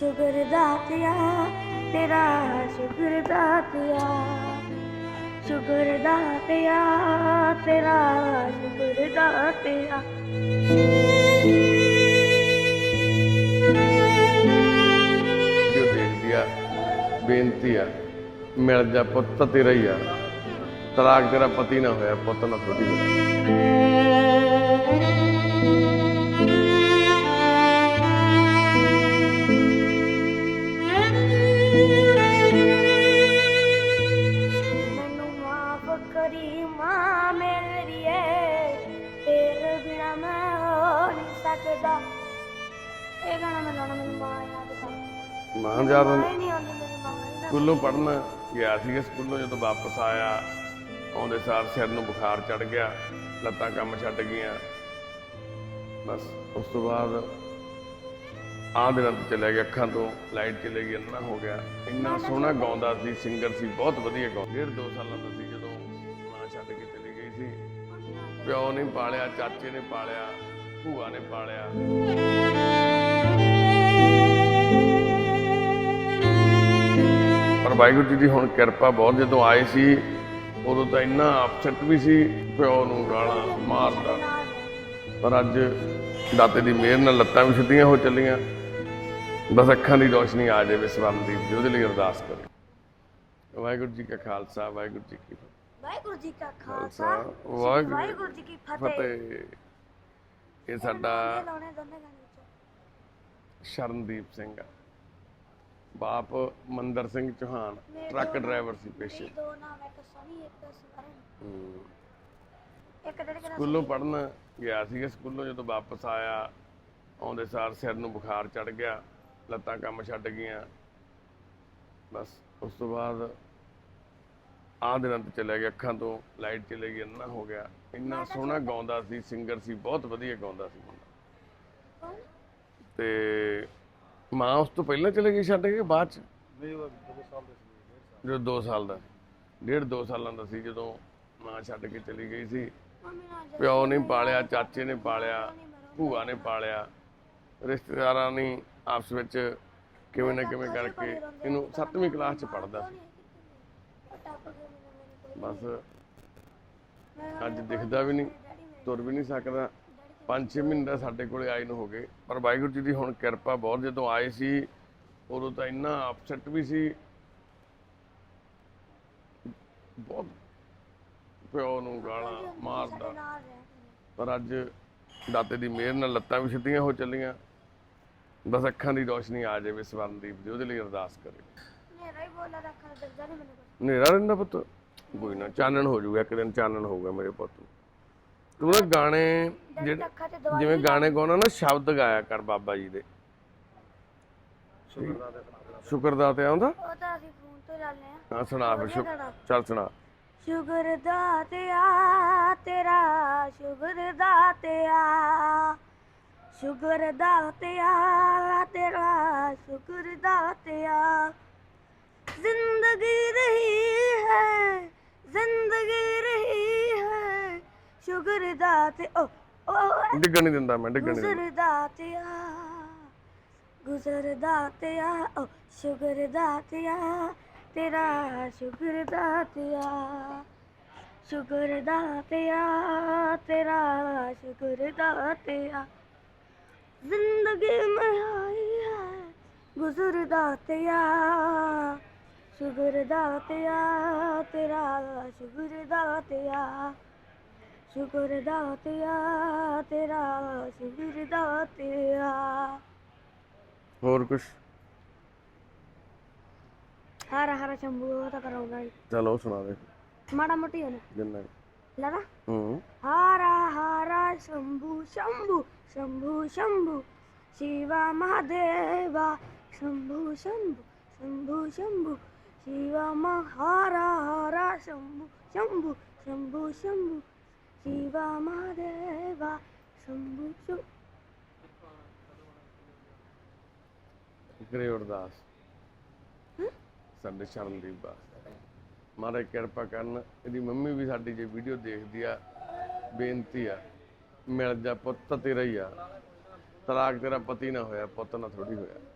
ਸ਼ੁਕਰ ਦਾਤਿਆ ਤੇਰਾ ਸ਼ੁਕਰ ਦਾਤਿਆ ਸ਼ੁਕਰ ਦਾਤਿਆ ਤੇਰਾ ਸ਼ੁਕਰ ਦਾਤਿਆ ਜੋ ਦੇਖਦੀ ਆ ਬੇਨਤੀ ਆ ਮਿਲ ਜਾ ਪੁੱਤ ਤੇਰਾ ਹੀ ਆ ਤਲਾਕ ਤੇਰਾ ਪਤੀ ਨਾ ਹੋਇਆ ਪੁੱਤ ਨਾ ਥੋੜੀ ਇਹ ਗਾਣਾ ਮੈਂ ਗਾਣਾ ਮੈਨੂੰ ਮਾਂ ਯਾਦ ਕਰ ਮਾਂ ਯਾਦ ਮਾਂ ਹੀ ਨਹੀਂ ਆਉਂਦੀ ਮੇਰੀ ਮਾਂ ਹੀ ਨਾ। ਸਕੂਲੋਂ ਪੜਨ ਗਿਆ ਸੀਗਾ ਸਕੂਲੋਂ ਜਦੋਂ ਵਾਪਸ ਆਇਆ ਆਉਂਦੇ ਸਾਰ ਸਿਰ ਨੂੰ ਬੁਖਾਰ ਚੜ ਗਿਆ ਲੱਤਾਂ ਕੰਮ ਛੱਡ ਗਈਆਂ। ਬਸ ਉਸ ਤੋਂ ਬਾਅਦ ਦਿਨਾਂ ਤੋਂ ਚਲੇ ਗਿਆ ਅੱਖਾਂ ਤੋਂ ਲਾਈਟ ਚਲੇ ਗਈ ਇੰਨਾ ਹੋ ਗਿਆ। ਇੰਨਾ ਸੋਹਣਾ ਗਾਉਂਦਾ ਸੀ ਸਿੰਗਰ ਸੀ ਬਹੁਤ ਵਧੀਆ ਗਾਉਂਦਾ ਡੇਢ ਦੋ ਸਾਲਾਂ ਦਾ ਸੀ ਜਦੋਂ ਮਾਂ ਛੱਡ ਕੇ ਚਲੀ ਗਈ ਸੀ। ਪਿਓ ਨੇ ਪਾਲਿਆ ਚਾਚੇ ਨੇ ਪਾਲਿਆ ਭੂਆ ਨੇ ਪਾਲਿਆ। ਪਰ ਵਾਹਿਗੁਰੂ ਜੀ ਦੀ ਹੁਣ ਕਿਰਪਾ ਬਹੁਤ ਜਦੋਂ ਆਏ ਸੀ ਉਦੋਂ ਤਾਂ ਇੰਨਾ ਅਪਸੈਟ ਵੀ ਸੀ ਪਿਓ ਨੂੰ ਗਾਲਾਂ ਮਾਰਦਾ। ਪਰ ਅੱਜ ਦਾਤੇ ਦੀ ਮਿਹਰ ਨਾਲ ਲੱਤਾਂ ਵੀ ਸਿੱਧੀਆਂ ਹੋ ਚੱਲੀਆਂ। ਬਸ ਅੱਖਾਂ ਦੀ ਰੋਸ਼ਨੀ ਆ ਜਾਵੇ ਸਵਰਨਦੀਪ ਜੀ ਉਹਦੇ ਲਈ ਅਰਦਾਸ ਕਰੋ ਵਾਹਿਗੁਰੂ ਜੀ ਕਾ ਖਾਲਸਾ ਵਾਹਿਗੁਰੂ ਜੀ ਕੀ ਵਾਹਿਗੁਰੂ ਜੀ ਕਾ ਖਾਲਸਾ ਵਾਹਿਗੁਰੂ ਜੀ ਕੀ ਫਤਿਹ। ਫਤਿਹ। ਇਹ ਸਾਡਾ ਲਾਉਣੇ ਦੋਨੇ ਗਾਣੇ ਵਿੱਚ ਸ਼ਰਨਦੀਪ ਸਿੰਘ ਆ। ਬਾਪ ਮੰਦਰ ਸਿੰਘ ਚੌਹਾਨ ਟਰੱਕ ਡਰਾਈਵਰ ਸੀ ਪੇਸ਼ੇ। ਦੋ ਨਾਮ ਇੱਕ ਸਨੀ ਇੱਕ ਸਵਰਨ ਹੂੰ। ਇੱਕ ਕਿਹੜਾ ਸਕੂਲੋਂ ਪੜਨ ਗਿਆ ਸੀਗਾ ਸਕੂਲੋਂ ਜਦੋਂ ਵਾਪਸ ਆਇਆ ਆਉਂਦੇ ਸਾਰ ਸਿਰ ਨੂੰ ਬੁਖਾਰ ਚੜ ਗਿਆ ਲੱਤਾਂ ਕੰਮ ਛੱਡ ਗਈਆਂ। ਬਸ ਉਸ ਤੋਂ ਬਾਅਦ ਆਹ ਦਿਨਾਂ ਤੋਂ ਚਲੇ ਗਿਆ ਅੱਖਾਂ ਤੋਂ ਲਾਈਟ ਚਲੇ ਗਈ ਇੰਨਾ ਹੋ ਗਿਆ। ਇੰਨਾ ਸੋਹਣਾ ਗਾਉਂਦਾ ਸੀ ਸਿੰਗਰ ਸੀ ਬਹੁਤ ਵਧੀਆ ਗਾਉਂਦਾ ਸੀ ਮੁੰਡਾ। ਕੌਣ? ਤੇ ਮਾਂ ਉਸ ਤੋਂ ਪਹਿਲਾਂ ਚਲੇ ਗਈ ਛੱਡ ਕੇ ਬਾਅਦ ਚ? ਜਦੋਂ 2 ਸਾਲ ਦਾ ਡੇਢ 2 ਸਾਲਾਂ ਦਾ ਸੀ ਜਦੋਂ ਮਾਂ ਛੱਡ ਕੇ ਚਲੀ ਗਈ ਸੀ। ਪਿਓ ਨੇ ਪਾਲਿਆ ਚਾਚੇ ਨੇ ਪਾਲਿਆ ਭੂਆ ਨੇ ਪਾਲਿਆ ਰਿਸ਼ਤੇਦਾਰਾਂ ਨੇ ਆਪਸ ਵਿੱਚ ਕਿਵੇਂ ਨਾ ਕਿਵੇਂ ਕਰਕੇ ਇਹਨੂੰ 7ਵੀਂ ਕਲਾਸ ਚ ਪੜਦਾ ਸੀ। ਬਸ ਅੱਜ ਦਿਖਦਾ ਵੀ ਨਹੀਂ ਤੁਰ ਵੀ ਨਹੀਂ ਸਕਦਾ। 5-6 ਮਹੀਨੇ ਸਾਡੇ ਕੋਲੇ ਆਏ ਨੂੰ ਹੋ ਗਏ। ਪਰ ਵਾਹਿਗੁਰੂ ਜੀ ਦੀ ਹੁਣ ਕਿਰਪਾ ਬਹੁਤ ਜਦੋਂ ਆਏ ਸੀ ਉਦੋਂ ਤਾਂ ਇੰਨਾ ਅਪਸੈਟ ਵੀ ਸੀ। ਬਹੁਤ ਪਿਓ ਨੂੰ ਗਾਲਾਂ ਮਾਰਦਾ। ਪਰ ਅੱਜ ਦਾਤੇ ਦੀ ਮਿਹਰ ਨਾਲ ਲੱਤਾਂ ਵੀ ਸਿੱਧੀਆਂ ਹੋ ਚੱਲੀਆਂ। ਬਸ ਅੱਖਾਂ ਦੀ ਰੋਸ਼ਨੀ ਆ ਜਾਵੇ ਸਵਰਨਦੀਪ ਜੀ ਉਹਦੇ ਲਈ ਅਰਦਾਸ ਕਰੇ। ਮੇਰਾ ਹੀ ਬੋਲਾ ਰੱਖਾ ਦਰਜਾ ਨਹੀਂ ਮੈਨੂੰ। ਹਨੇਰਾ ਰਹਿੰਦਾ ਪੁੱਤ। ਕੋਈ ਨਾ ਚਾਨਣ ਹੋ ਜਾਊਗਾ ਇੱਕ ਦਿਨ ਚਾਨਣ ਹੋਊਗਾ ਮੇਰੇ ਪੁੱਤ ਨੂੰ। ਤੂੰ ਨਾ ਗਾਣੇ ਜਿਹੜੇ ਜਿਵੇਂ ਗਾਣੇ ਗਾਉਣਾ ਨਾ ਸ਼ਬਦ ਗਾਇਆ ਕਰ ਬਾਬਾ ਜੀ ਦੇ। ਸ਼ੁਕਰਦਾ ਤੇ ਆਉਂਦਾ? ਉਹ ਤਾਂ ਅਸੀਂ ਫੋਨ ਤੋਂ ਚੱਲਨੇ ਆ ਹਾਂ ਸੁਣਾ ਫਿਰ ਗਾਣਾ। ਚੱਲ ਸੁਣਾ। ਸ਼ੁਕਰ ਦਾਤਿਆ ਤੇਰਾ ਸ਼ੁਕਰ ਦਾਤਿਆ ਸ਼ੁਕਰ ਦਾਤਿਆ ਤੇਰਾ ਸ਼ੁਕਰ ਦਾਤਿਆ ਜ਼ਿੰਦਗੀ ਰਹੀ ਹੈ ਜ਼ਿੰਦਗੀ ਰਹੀ ਹੈ ਸ਼ੁਗਰਦਾ ਤੇ ਓ ਓ ਡਿੱਗਣ ਨਹੀਂ ਦਿੰਦਾ ਮੈਂ ਡਿੱਗਣ ਨਹੀਂ ਦਿੰਦਾ। ਗੁਜ਼ਰਦਾ ਤੇ ਆ ਗੁਜ਼ਰਦਾ ਤੇ ਆ ਓ ਸ਼ੁਗਰਦਾ ਤੇ ਆ ਤੇਰਾ ਸ਼ੁਗਰਦਾ ਤੇ ਆ ਸ਼ੁਗਰਦਾ ਤੇ ਆ ਤੇਰਾ ਸ਼ੁਗਰਦਾ ਤੇ ਆ। ਜ਼ਿੰਦਗੀ ਮੈਂ ਆਈ ਹੈ ਗੁਜ਼ਰਦਾ ਤੇ ਆ ਸ਼ੁਗਰਦਾ ਤੇ ਆ ਤੇਰਾ ਸ਼ੁਗਰਦਾ ਤੇ ਆ। ਸ਼ੁਕਰ ਦਾਤਿਆ ਤੇਰਾ ਸ਼ੁਕਰ ਦਾਤਿਆ ਹੋਰ ਕੁਛ? ਹਰ ਹਰ ਸ਼ੰਭੂ ਉਹ ਤਾਂ ਕਰਾਉਂਦਾ ਹੀ। ਚਲੋ ਸੁਣਾ ਦੇ। ਮਾੜਾ ਮੋਟੀ ਹੋਣਾ ਜਿੰਨਾ ਲਗਾ ਹੂੰ। ਹਾਰਾ ਹਾਰਾ ਸ਼ੰਭੂ ਸ਼ੰਭੂ ਸ਼ੰਭੂ ਸ਼ੰਭੂ। ਸ਼ਿਵਾ ਮਹਾਦੇਵਾ ਸ਼ੰਭੂ ਸ਼ੰਭੂ ਸ਼ੰਭੂ ਸ਼ੰਭੂ। ਸ਼ਿਵਾ ਮਹਾਰਾ ਹਾਰਾ ਸ਼ੰਭੂ ਸ਼ੰਭੂ ਸ਼ੰਭੂ ਸ਼ੰਭੂ। ਸਾਡੇ ਸ਼ਰਨਦੀਪ ਬਾਸ ਮਾਰੇ ਕਿਰਪਾ ਕਰਨ ਇਹਦੀ ਮੰਮੀ ਵੀ ਸਾਡੀ ਜੇ ਵੀਡੀਓ ਦੇਖਦੀ ਆ ਬੇਨਤੀ ਆ ਮਿਲ ਜਾ ਪੁੱਤ ਤੇਰਾ ਹੀ ਆ ਤਲਾਕ ਤੇਰਾ ਪਤੀ ਨਾ ਹੋਇਆ ਪੁੱਤ ਨਾ ਥੋੜੀ ਹੋਇਆ